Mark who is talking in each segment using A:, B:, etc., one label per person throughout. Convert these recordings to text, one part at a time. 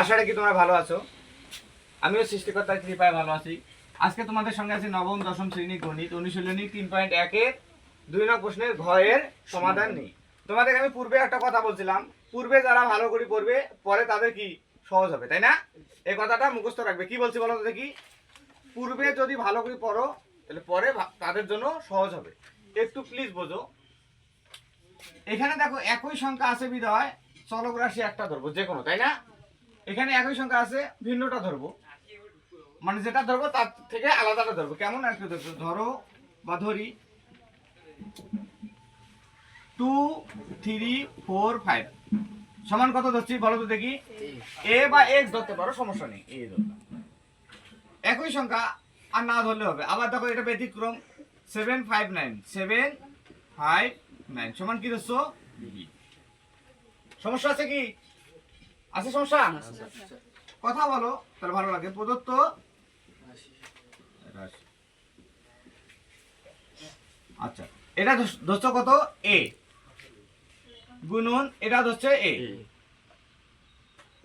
A: আশা রাখি তোমরা ভালো আছো। আমিও সৃষ্টিকর্তার কৃপায় ভালো আছি। আজকে তোমাদের সঙ্গে আছি নবম, দশম শ্রেণি গণিত অনুশীলনী তিন পয়েন্ট একের দুই নং প্রশ্নের ঘয়ের সমাধান নেই তোমাদের আমি পূর্বে একটা কথা বলছিলাম, পূর্বে যারা ভালো করে পড়বে, পরে তাদের কি সহজ হবে, তাই না? এই কথাটা মুখস্থ রাখবে। কি বলছি বলো দেখি। পূর্বে যদি ভালো করে পড়ো, তাহলে পরে তাদের জন্য সহজ হবে। একটু প্লিজ বোঝো। এখানে দেখো, একই সংখ্যা আছে বিধায় চলক রাশি একটা ধরবো যে কোনো তাই না? এখানে একই সংখ্যা আছে, ভিন্নটা ধরবো। মানে যেটা ধরবো তার থেকে আলাদাটা ধরবো। কেমন আর ধরো বা ধরি। টু থ্রি ফোর ফাইভ সমান কত ধরছি? বলো তো দেখি। এ বা এক্স ধরতে পারো, সমস্যা নেই। এ ধরলাম একই সংখ্যা আর না ধরলে হবে। আবার দেখো এটা ব্যতিক্রম। Seven five nine seven five nine সমান কি ধরছো? সমস্যা আছে কি? আছে সমস্যা? কথা বলো তাহলে ভালো লাগে। প্রদত্ত আচ্ছা এটা ধরছো কত? এ গুণন এটা ধরছে এ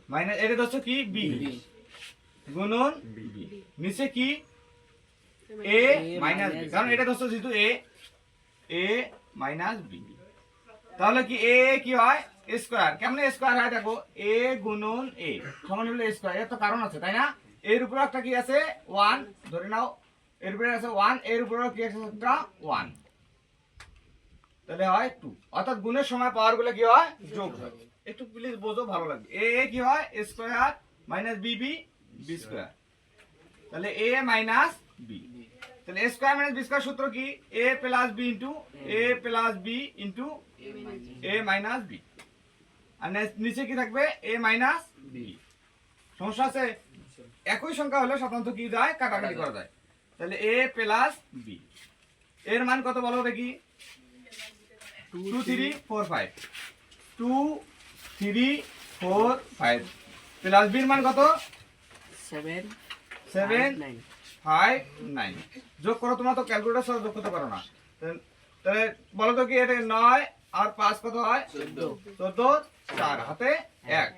A: মাইনাস এটা ধরছো কি? বি গুণন নিচে কি? এ মাইনাস বি কারণ এটা ধরছো যেহেতু এ এ মাইনাস বি তাহলে কি এ কি হয়? স্কোয়ার। কেমন স্কোয়ার হয় দেখো? এ গুণন এ সমান হলো স্কোয়ার। এর তো কারণ আছে, তাই না? এর উপরে একটা কি আছে? ওয়ান ধরে নাও, এর উপরে আছে ওয়ানের উপরেও কি আছে একটা ওয়ান তাহলে হয় টু অর্থাৎ গুণের সময় পাওয়ারগুলো কি হয়? যোগ হয়। একটু প্লিজ বোঝো, ভালো লাগবে এ এ কি হয়? Square minus B B B square তাহলে এ মাইনাস বি তাহলে A square minus B square সূত্র কি? A plus B into A plus B into A minus B আর নিচে কি থাকবে? এ মাইনাস বি সমস্যা আছে? একই সংখ্যা হলে সাধারণত কি যায়? কাটাকাটি করা যায়। তাহলে এ প্লাস বি এর মান কত বলো দেখি two three four five two three four five plus বির মান কত?
B: Seven
A: seven
B: nine
A: five nine যোগ করো তোমরা তো ক্যালকুলেটার সাথে যোগ করতে পারো না। তাহলে বলো তো কি এটা নয় আর পাঁচ কত হয়?
B: চোদ্দ।
A: চার হাতে এক।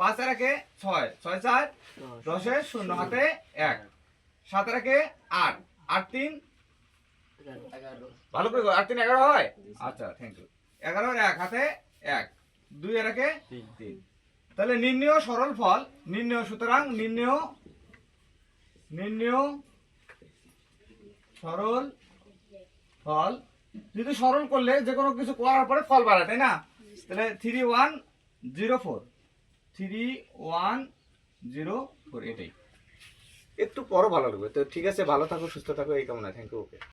A: পাঁচ আর একে ছয় ছয় চার
B: দশ
A: দশে শূন্য হাতে এক। সাত আর একে আট। আট তিন? ভালো করে আট তিন এগারো হয়? আচ্ছা থ্যাংক ইউ এগারো এক হাতে এক। দুই আর একে তিন। তাহলে নির্ণয় সরল ফল। নির্ণয় সুতরাং নির্ণয় নির্ণয় সরল ফল। যদি স্মরণ করলে যে কোনো কিছু করার পরে ফল বাড়ায় তাই না? তাহলে three one zero four three one zero four এটাই। একটু পরও ভালো লাগবে। তো ঠিক আছে, ভালো থাকো, সুস্থ থাকো, এই কামনা থ্যাংক ইউ ওকে